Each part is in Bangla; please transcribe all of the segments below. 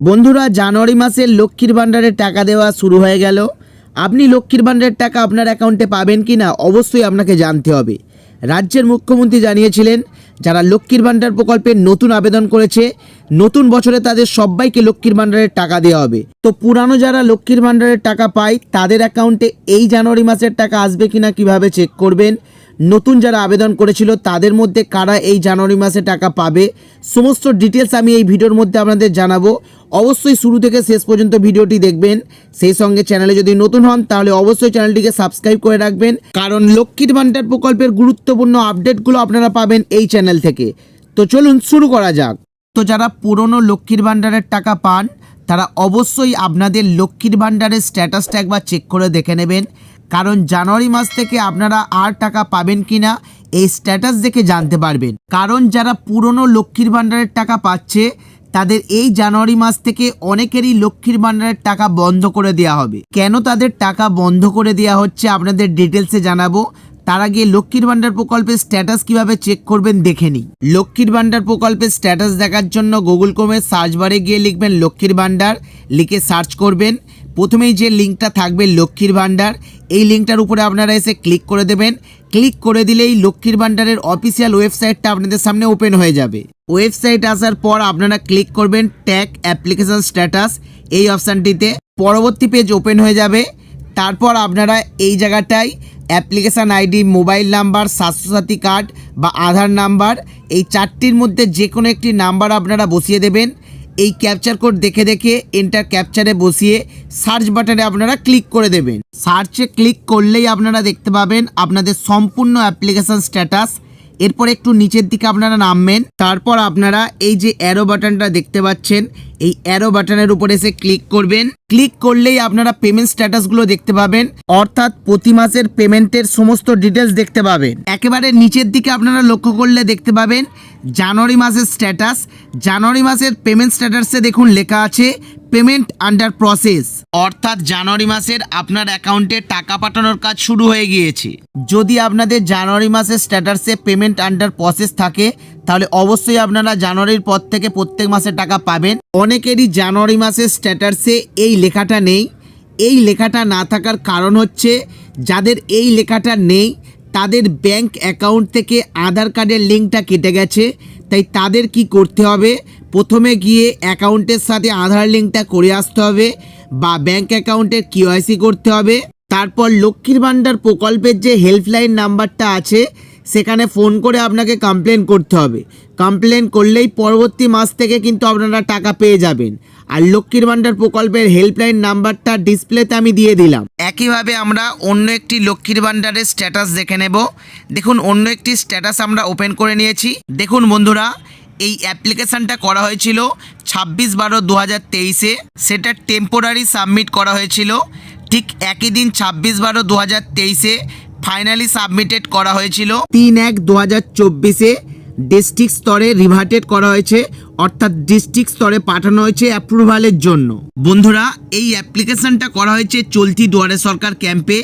বন্ধুরা, জানুয়ারি মাসে লক্ষ্মীর ভাণ্ডারের টাকা দেওয়া শুরু হয়ে গেল। আপনি লক্ষ্মীর ভাণ্ডারের টাকা আপনার অ্যাকাউন্টে পাবেন কি না, অবশ্যই আপনাকে জানতে হবে। রাজ্যের মুখ্যমন্ত্রী জানিয়েছিলেন, যারা লক্ষ্মীর ভাণ্ডার প্রকল্পে নতুন আবেদন করেছে, নতুন বছরে তাদের সবাইকে লক্ষ্মীর ভাণ্ডারের টাকা দেওয়া হবে। তো পুরানো যারা লক্ষ্মীর ভাণ্ডারের টাকা পায়, তাদের অ্যাকাউন্টে এই জানুয়ারি মাসের টাকা আসবে কিনা কীভাবে চেক করবেন? নতুন যারা আবেদন করেছিল, তাদের মধ্যে কারা এই জানুয়ারি মাসে টাকা পাবে, সমস্ত ডিটেলস আমি এই ভিডিওর মধ্যে আপনাদের জানাব। অবশ্যই শুরু থেকে শেষ পর্যন্ত ভিডিওটি দেখবেন। সেই সঙ্গে চ্যানেলে যদি নতুন হন, তাহলে অবশ্যই চ্যানেলটিকে সাবস্ক্রাইব করে রাখবেন। কারণ লক্ষ্মীর ভাণ্ডার প্রকল্পের গুরুত্বপূর্ণ আপডেটগুলো আপনারা পাবেন এই চ্যানেল থেকে। তো চলুন শুরু করা যাক। তো যারা পুরনো লক্ষ্মীর ভাণ্ডারের টাকা পান, তারা অবশ্যই আপনাদের লক্ষ্মীর ভাণ্ডারের স্ট্যাটাসটা একবার চেক করে দেখে নেবেন। কারণ জানুয়ারি মাস থেকে আপনারা আর টাকা পাবেন কিনা এই স্ট্যাটাস দেখে জানতে পারবেন। কারণ যারা পুরনো লক্ষ্মীর ভাণ্ডারের টাকা পাচ্ছে, তাদের এই জানুয়ারি মাস থেকে অনেকেরই লক্ষ্মীর ভাণ্ডারের টাকা বন্ধ করে দেওয়া হবে। কেন তাদের টাকা বন্ধ করে দেওয়া হচ্ছে আপনাদের ডিটেলসে জানাব। তার আগে লক্ষ্মীর ভাণ্ডার প্রকল্পের স্ট্যাটাস কীভাবে চেক করবেন দেখে নিই। লক্ষ্মীর ভাণ্ডার প্রকল্পের স্ট্যাটাস দেখার জন্য গুগল ক্রোমের সার্চ বারে গিয়ে লিখবেন লক্ষ্মীর ভাণ্ডার, লিখে সার্চ করবেন। প্রথমেই যে লিঙ্কটা থাকবে লক্ষ্মীর ভাণ্ডার, এই লিঙ্কটার উপরে আপনারা এসে ক্লিক করে দেবেন। ক্লিক করে দিলেই লক্ষ্মীর ভাণ্ডারের অফিসিয়াল ওয়েবসাইটটা আপনাদের সামনে ওপেন হয়ে যাবে। ওয়েবসাইট আসার পর আপনারা ক্লিক করবেন ট্যাগ অ্যাপ্লিকেশন স্ট্যাটাস এই অপশানটিতে পরবর্তী পেজ ওপেন হয়ে যাবে। তারপর আপনারা এই জায়গাটায় application ID mobile number Swasthyasathi card বা আধার নাম্বার এই চারটির মধ্যে যে কোনো একটি নাম্বার আপনারা বসিয়ে দেবেন। এই ক্যাপচার কোড দেখে দেখে এন্টার ক্যাপচারে বসিয়ে সার্চ বাটনে আপনারা ক্লিক করে দেবেন। সার্চে ক্লিক করলেই আপনারা দেখতে পাবেন আপনাদের সম্পূর্ণ অ্যাপ্লিকেশান স্ট্যাটাস এরপর একটু নিচের দিকে আপনারা নামবেন। তারপর আপনারা এই যে অ্যারো বাটনটা দেখতে পাচ্ছেন এই অ্যারো বাটনের উপর এসে ক্লিক করবেন। ক্লিক করলেই আপনারা পেমেন্ট স্ট্যাটাসগুলো দেখতে পাবেন। অর্থাৎ প্রতি মাসের পেমেন্টের সমস্ত ডিটেলস দেখতে পাবেন। একেবারে নিচের দিকে আপনারা লক্ষ্য করলে দেখতে পাবেন, জানুয়ারি মাসের স্ট্যাটাস জানুয়ারি মাসের পেমেন্ট স্ট্যাটাসে দেখুন লেখা আছে পেমেন্ট আন্ডার প্রসেস অর্থাৎ জানুয়ারি মাসের আপনার অ্যাকাউন্টে টাকা পাঠানোর কাজ শুরু হয়ে গিয়েছে। যদি আপনাদের জানুয়ারি মাসের স্ট্যাটাসে পেমেন্ট আন্ডার প্রসেস থাকে তাহলে অবশ্যই আপনারা জানুয়ারির পর থেকে প্রত্যেক মাসে টাকা পাবেন। অনেকেরই জানুয়ারি মাসের স্ট্যাটাসে এই লেখাটা নেই। এই লেখাটা না থাকার কারণ হচ্ছে, যাদের এই লেখাটা নেই, তাদের ব্যাংক অ্যাকাউন্ট থেকে আধার কার্ডের লিঙ্কটা কেটে গেছে। তাই তাদের কি করতে হবে? প্রথমে গিয়ে অ্যাকাউন্টের সাথে আধার লিঙ্কটা করে আসতে হবে বা ব্যাংক অ্যাকাউন্টের কিওয়াইসি করতে হবে। তারপর লক্ষ্মীর ভাণ্ডার প্রকল্পের যে হেল্পলাইন নাম্বারটা আছে সেখানে ফোন করে আপনাকে কমপ্লেন করতে হবে। কমপ্লেন করলেই পরবর্তী মাস থেকে কিন্তু আপনারা টাকা পেয়ে যাবেন। আর লক্ষ্মীর ভাণ্ডার প্রকল্পের হেল্পলাইন নাম্বারটা ডিসপ্লেতে আমি দিয়ে দিলাম। একইভাবে আমরা অন্য একটি লক্ষ্মীর ভাণ্ডারের স্ট্যাটাস দেখে নেব। দেখুন, অন্য একটি স্ট্যাটাস আমরা ওপেন করে নিয়েছি। দেখুন বন্ধুরা, এই অ্যাপ্লিকেশানটা করা হয়েছিল ছাব্বিশ বারো দু হাজার তেইশে। সেটা টেম্পোরারি সাবমিট করা হয়েছিল। ঠিক একই দিন ছাব্বিশ বারো দু হাজার তেইশে ফাইনালি সাবমিটেড করা হয়েছিল। তিন এক দু হাজার চব্বিশে ডিস্ট্রিক্ট স্তরে রিভার্টেড করা হয়েছে অর্থাৎ ডিস্ট্রিক্ট স্তরে পাঠানো হয়েছে অ্যাপ্রুভালের জন্য। বন্ধুরা এই অ্যাপ্লিকেশনটা করা হয়েছে চলতি দুয়ারে সরকার ক্যাম্পে।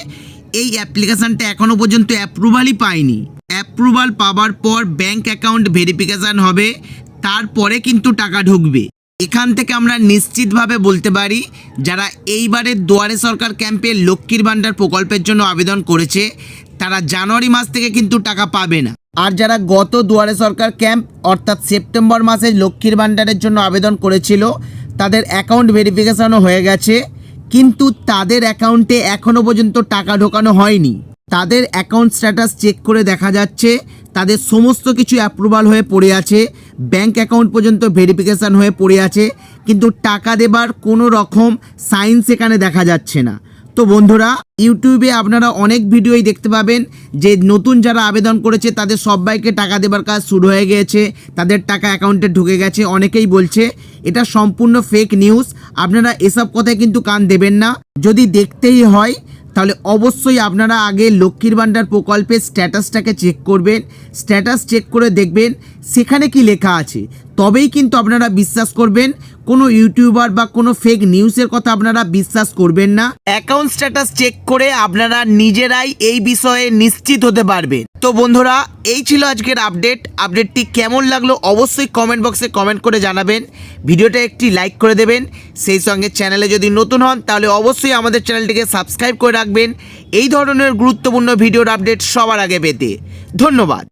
এই অ্যাপ্লিকেশনটা এখনও পর্যন্ত অ্যাপ্রুভালই পায়নি অ্যাপ্রুভাল পাওয়ার পর ব্যাংক অ্যাকাউন্ট ভেরিফিকেশন হবে তারপরে কিন্তু টাকা ঢুকবে। এখান থেকে আমরা নিশ্চিতভাবে বলতে পারি, যারা এইবারের দুয়ারে সরকার ক্যাম্পে লক্ষ্মীর ভাণ্ডার প্রকল্পের জন্য আবেদন করেছে, তারা জানুয়ারি মাস থেকে কিন্তু টাকা পাবে না। আর যারা গত দুয়ারে সরকার ক্যাম্প, অর্থাৎ সেপ্টেম্বর মাসে লক্ষ্মীর ভাণ্ডারের জন্য আবেদন করেছিল, তাদের অ্যাকাউন্ট ভেরিফিকেশনও হয়ে গেছে, কিন্তু তাদের অ্যাকাউন্টে এখনও পর্যন্ত টাকা ঢোকানো হয়নি। তাদের অ্যাকাউন্ট স্ট্যাটাস চেক করে দেখা যাচ্ছে, তাদের সমস্ত কিছু অ্যাপ্রুভাল হয়ে পড়ে আছে ব্যাংক অ্যাকাউন্ট পর্যন্ত ভেরিফিকেশান হয়ে পড়ে আছে, কিন্তু টাকা দেবার কোনো রকম সাইন সেখানে দেখা যাচ্ছে না। তো বন্ধুরা, ইউটিউবে আপনারা অনেক ভিডিওই দেখতে পাবেন যে নতুন যারা আবেদন করেছে, তাদের সবাইকে টাকা দেবার কাজ শুরু হয়ে গিয়েছে, তাদের টাকা অ্যাকাউন্টে ঢুকে গেছে, অনেকেই বলছে, এটা সম্পূর্ণ ফেক নিউজ আপনারা এসব কথায় কিন্তু কান দেবেন না। যদি দেখতেই হয় তাহলে অবশ্যই আপনারা আগে লক্ষ্মীর ভাণ্ডার প্রকল্পের স্ট্যাটাসটাকে চেক করবেন, স্ট্যাটাস চেক করে দেখবেন, সেখানে কি লেখা আছে। তবেই কিন্তু আপনারা বিশ্বাস করবেন কোনো ইউটিউবার বা কোনো ফেক নিউজের কথা আপনারা বিশ্বাস করবেন না। অ্যাকাউন্ট স্ট্যাটাস চেক করে আপনারা নিজেরাই এই বিষয়ে নিশ্চিত হতে পারবেন। তো বন্ধুরা, এই ছিল আজকের আপডেট আপডেটটি কেমন লাগল অবশ্যই কমেন্ট বক্সে কমেন্ট করে জানাবেন। ভিডিওটা একটি লাইক করে দেবেন। সেই সঙ্গে চ্যানেলে যদি নতুন হন, তাহলে অবশ্যই আমাদের চ্যানেলটিকে সাবস্ক্রাইব করে রাখবেন। এই ধরনের গুরুত্বপূর্ণ ভিডিওর আপডেট সবার আগে পেতে। ধন্যবাদ।